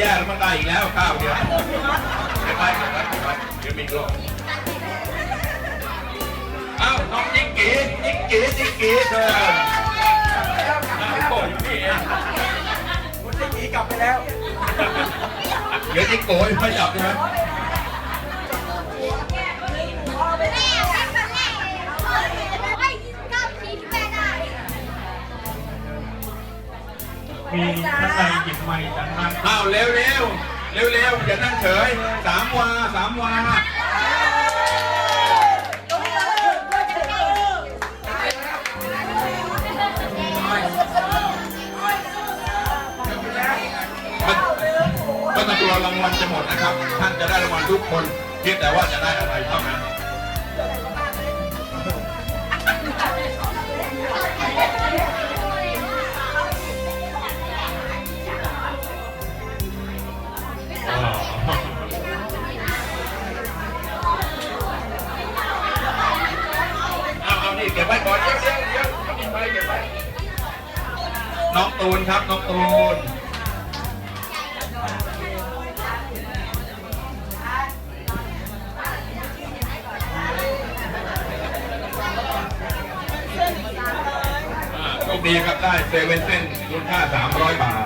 แย่แล้วมันได้อีกแล้วข้าวเดียวไปไปไปไปเดี๋ยวมีกล้องเอ้าน้องยิ่งกี้ยิ่งกี้ยิ่งกี้เชิญอ้าวโอ้ยอยู่นี่เองคุณยิ่งกีกลับไปแล้ว เดี๋ยวยิ่งโกยไม่จับใช่ไหม มีท่านใดหยิบไม้จากนั้นอ้าวเร็วเร็วเร็วเร็วอย่านั่งเฉยสามวาสามวาก็ต้องตัวรางวัลจะหมดนะครับ ท่านจะได้รางวัลทุกคนเพียงแต่ว่าจะได้อะไรเท่านั้น ไว้ก่อนเดี๋ยวเดี๋ยวเดี๋ยวเอานี่ไปเก็บไว้น้องตูนครับน้องตูนโชคดีครับได้เซเว่นเส้นมูลค่า 300 บาท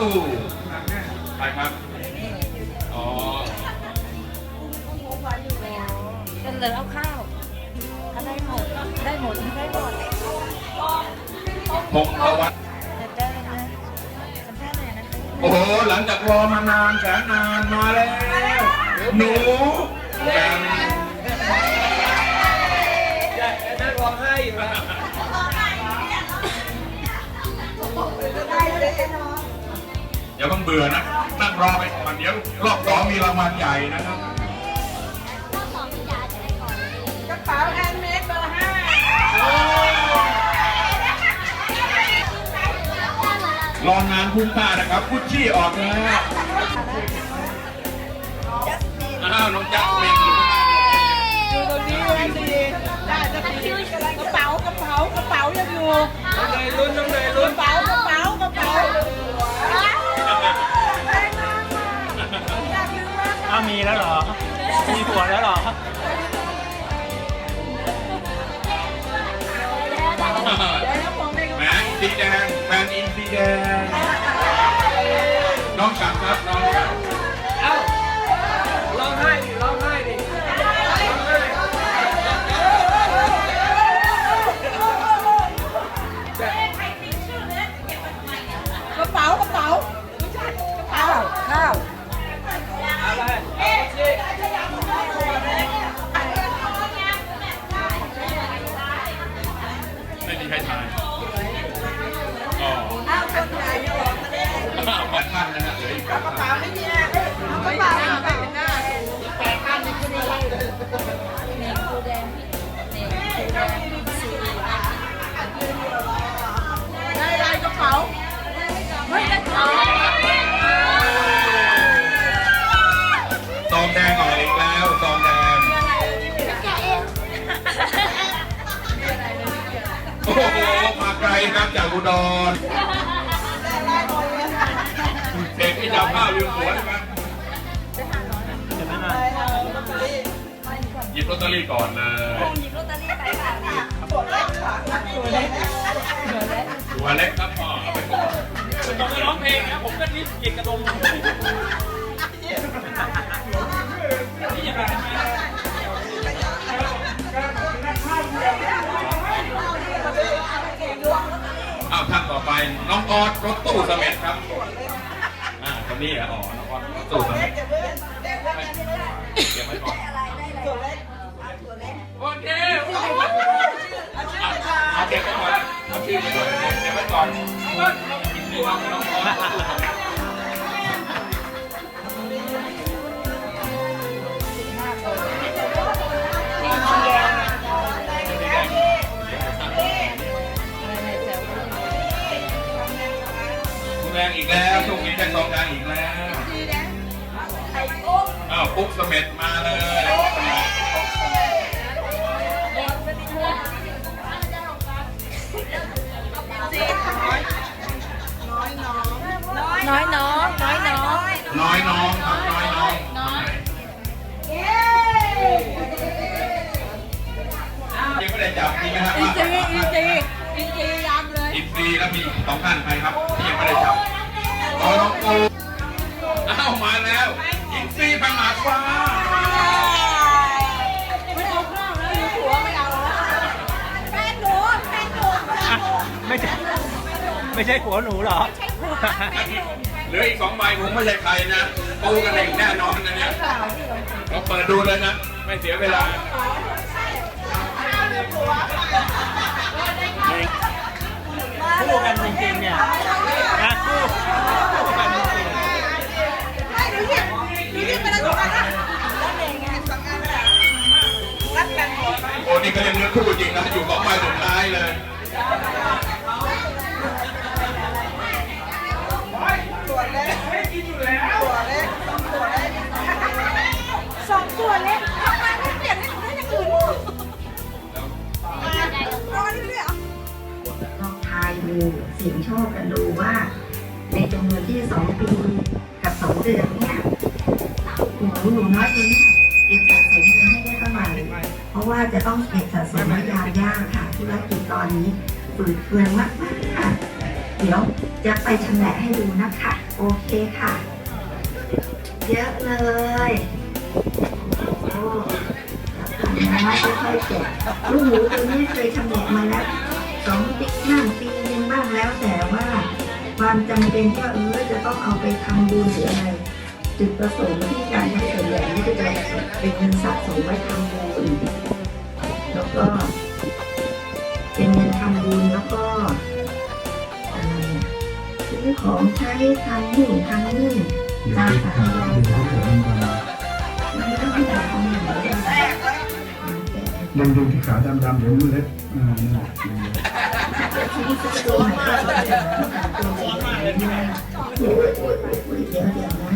ตู้ใครครับ อ๋อเป็นเหลือเอาข้าวถ้าได้หมด ได้หมดได้หมดพงศวัฒน์แต่ได้เลยนะสัมภาษณ์หน่อยนะคะโอ้โห หลังจากรอมานานแสนนานมาแล้ว หนูแกมนั่งร้องไห้อยู่นะอย่าเพิ่งเบื่อนะ นั่งรอไปก่อนเดี๋ยวรอบสองมีรางวัลใหญ่นะครับกระเป๋าแอนเมดเบอร์ห้ารอนานคุ้มค่านะครับพุชชี่ออกแล้วอ้าวน้องจัสมินอยู่ข้างหน้านี่อยู่ตรงนี้เลยดีได้จะดีกระเป๋ากระเป๋ากระเป๋ายังอยู่น้องเนยลุ้นน้องเนยกลุ้นระเป๋ากระเป๋ากระเป๋า มีแล้วเหรอ มีผัวแล้วเหรอ แหมสีแดงแฟนอินสีแดงน้องฉับครับน้องฉัดเตัวเล็กตัวเล็กครับพ่อเอาไปก่อนต้องไปร้องเพลงนะผมก็รีบเก็บกระดมนี่ยังไงอ้าวท่านต่อไปน้องออดรถตู้เสม็ดครับอ่าคนนี้ออ๋อน้องออดรถตู้เสม็ด เดี๋ยวก่อนเอาชื่อไปก่อนเวไปก่อนเอาไว้เรากิอาเราแรงอีกแล้วช่วงนี้จะกองดังอีกแล้วอ้าวปุ๊บสเม็ดมาเลย น้อยน้องน้อยน้องน้อยน้องครับน้อยน้องน้อยังไม่ได้จับจริงไหมครับอีจีอีจีอีจียำเลยอินซีแล้วมีสองท่านไปครับที่ยังไม่ได้จับรอน้องปูอ้าวมาแล้วอินซีพังหมากฟ้าไม่เอาข้าวแล้วหัวไม่เอาแล้วแฟนหนูแฟนหนูไม่ใช่ไม่ใช่หัวหนูเหรอ เหลืออีกสองใบคงไม่ใช่ใครนะปูกันเองแน่นอนนะเนี่ยเราเปิดดูเลยนะ ไม่เสียเวลาคู่กันจริงๆเนี่ยนะคู่คู่กันจริงไม่ดูสิดูสิเป็นอะไรกันนะแล้วเองไงสองอันเลยรักกันหมดโอ้นี่ก็ยังเลือกคู่จริงนะอยู่สองใบสุดท้ายเลย เสี่ยงโชคกันดูว่า ในจำนวนที่สองปีกับสองเดือนเนี่ยหนูหนูน้อยตัวเนี้เก็บสะสมเงินให้ได้เท่าไหร่เพราะว่าจะต้องเก็บสะสมไว้ยาวยากค่ะธุรกิจตอนนี้ฝืดเคืองมากๆค่ะเดี๋ยวจะไปชำแหละให้ดูนะคะ โอเคค่ะ เยอะเลยโอ้นะค่อยๆเก็บลูกหมูตัวนี้เคยชำแหละมาแล้วสองปีบ้าปีหนึง บ้างแล้วแต่ว่า ความจำเป็นก็เออจะต้องเอาไปทำบุญหรืออะไรจุดประสงค์ที่การใช้ส่วนใหญ่นี่ก็จะเป็นเงินสะสมไว้ทำบุญแล้วก็ เป็นเงินทำบุญแล้วก็ซื้อของใช้ทำนู่นทำนี่ตามสายยายมันไม่ต้องให้เราทำอย่างนี้ได้มันดูที่ขาดำๆเดี๋ยวมันเล็บอ่า นั่นแหละชีวิตจะตัวมากเลยใช่ไม่โอ้ยโอ้ยโอ้ยเดี๋ยวเดี๋ยวนะ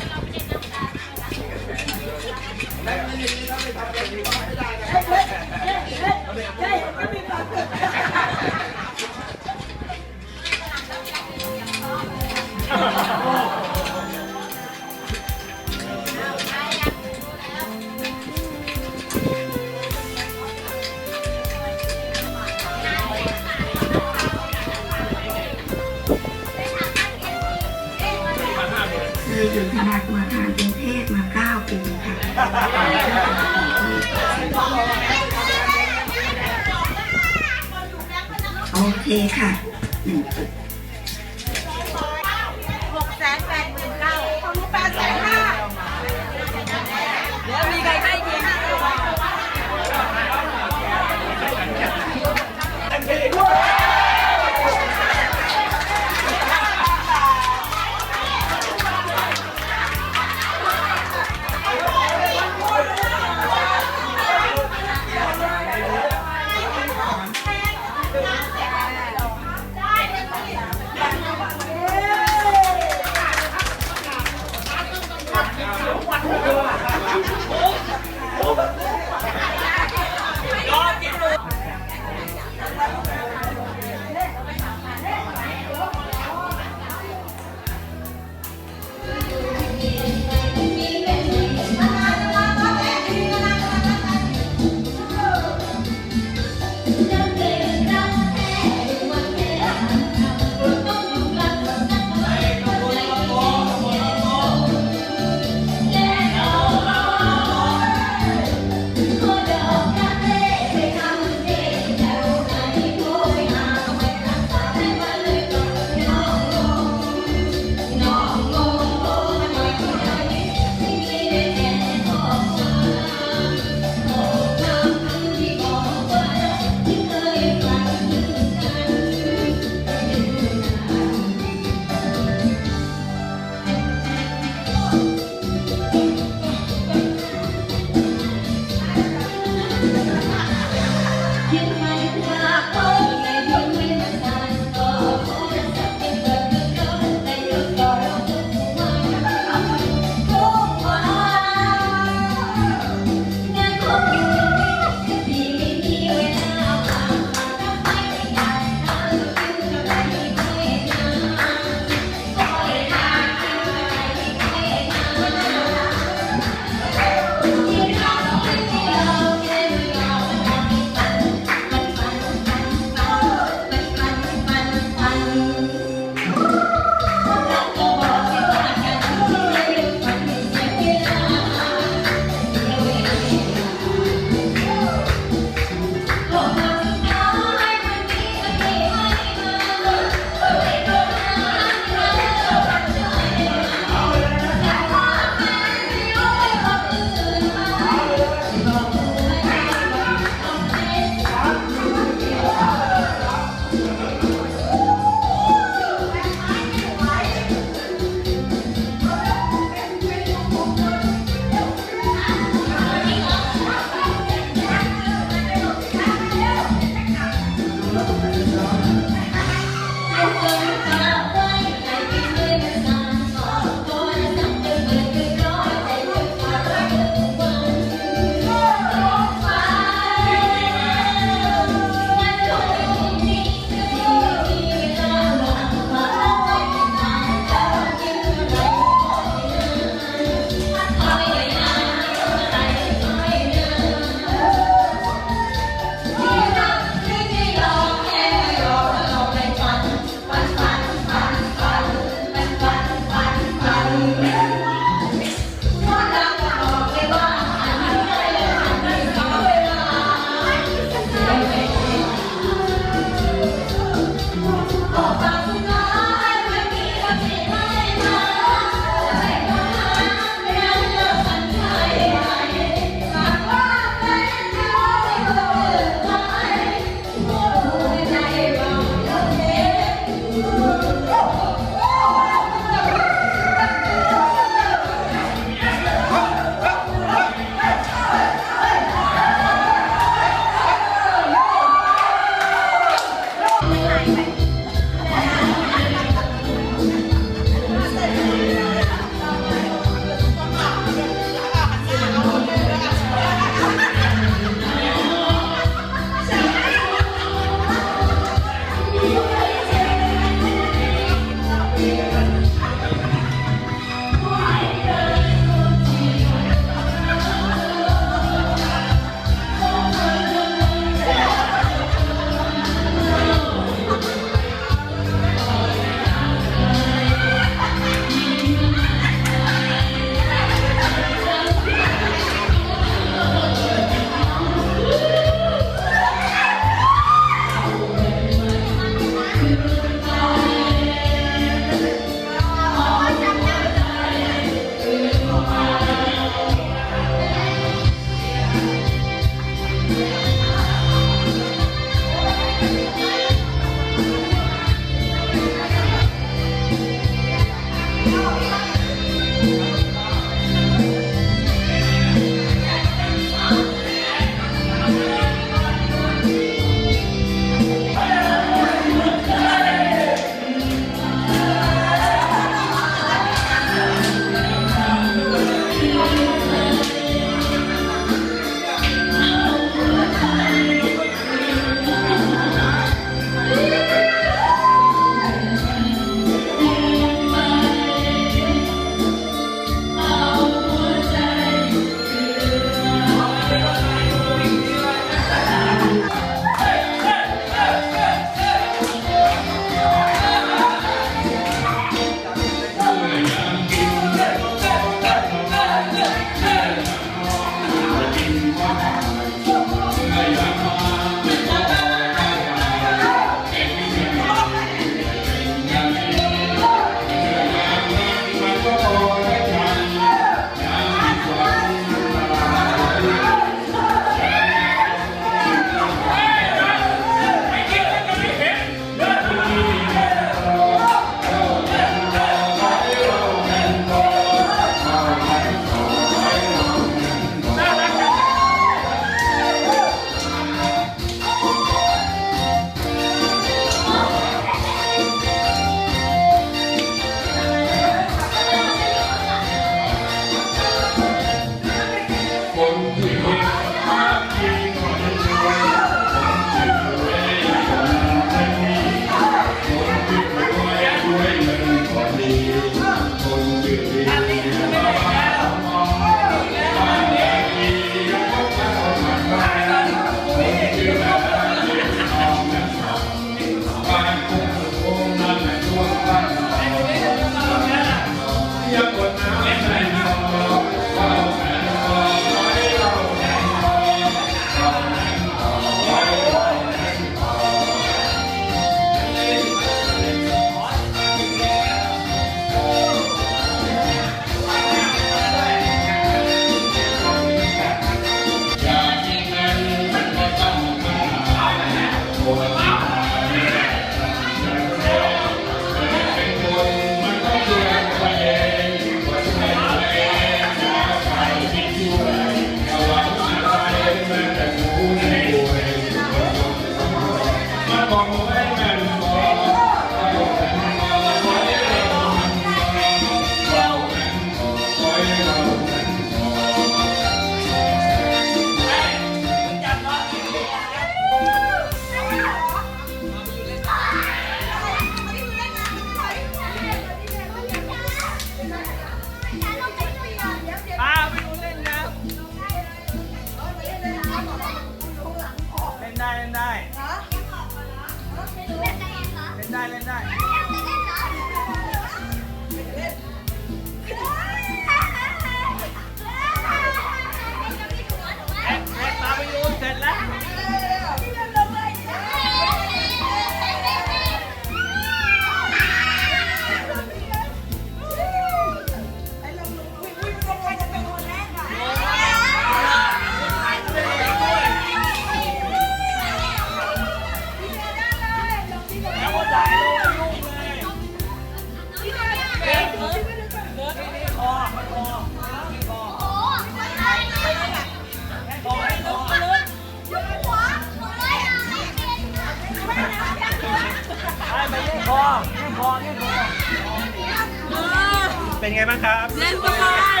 เป็นไงบ้างครับ เล่นสบาย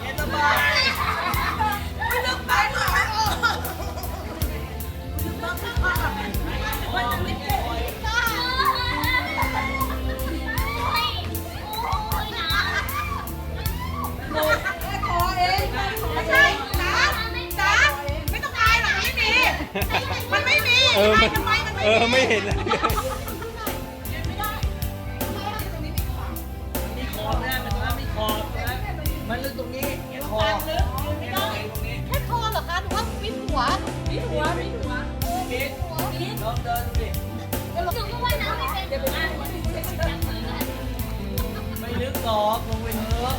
เย็นสบายไม่ต้องไปหรอกมันจะไม่เจ็บคอเองไม่ใช่จ้าจ้าไม่ต้องอายหรอกไม่มีมันไม่มี เออ มันไม่เห็นเลย วมีหัวมีหัวมีหัวคิดลองเดินดูดิหนูก็ว่ายน้ำไม่เป็นเดี๋ยวไปไม่ลึกหรอกลงไปเถอะ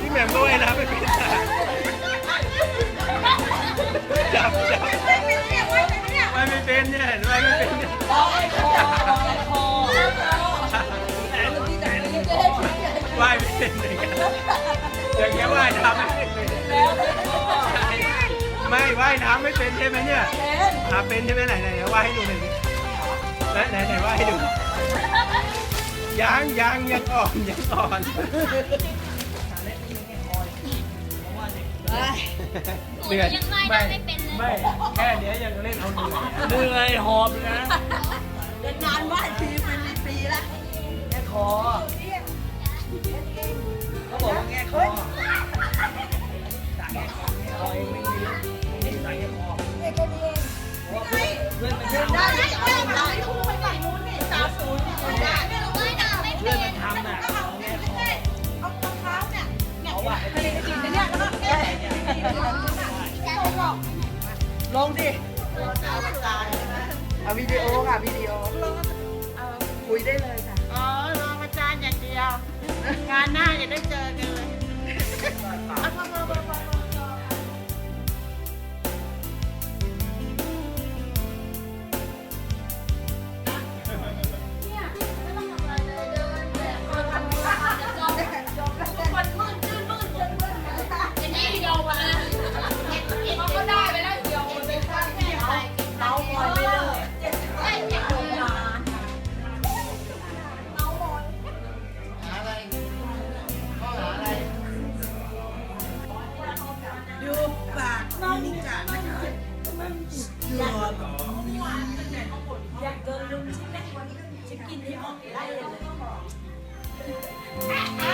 พี่แหม่มก็ว่ายน้ำไม่เป็นจับจับไม่เป็นเนี่ยไม่เป็นเนี่ยว่ายไม่เป็นเนี่ยว่ายไม่เป็นเนี่ยคอยคอลอยคอว่ายไม่เป็นเลยกันอย่างเงี้ยว่ายน้ำไม่ายน้ำไม่เป็นใช่ไหมเนี่ยอ่าเป็นใช่ไหมไหนไหนไหนว่ายให้ดูหน่อยดิไหนไหนไหนว่ายให้ดู ยังยังยังอ่อนยังอ่อน เหนื่อยยังไงไม่ไม่เป็นเลย ไม่แค่เนี้ยยังเล่นเอาเหนื่อยเหนื่อยหอบเลยนะเป็นงานไหว้ทีเป็นปีแล้วแง่คอเขาบอกว่าแง่คอจากแง่คอแง่คอ เพราะว่าเพื่อนเพื่อนมันทำได้ได้ได้ได้คู่ไปฝั่งนู้นนี่สาวศูนย์ได้ว่ายน้ำไม่เพื่เป็อนนมันทำน่ะเอาแง่คอเอารองเท้าเนี่ยเนี่ยเอาว่ะไปกินเนี่ยแล้วก็แก้ลงดิเอาวิดีโอค่ะวิดีโอคุยได้เลยค่ะอ๋อรองอาจารย์อย่างเดียวงานหน้าจะได้เจอกันเลย ได้เลย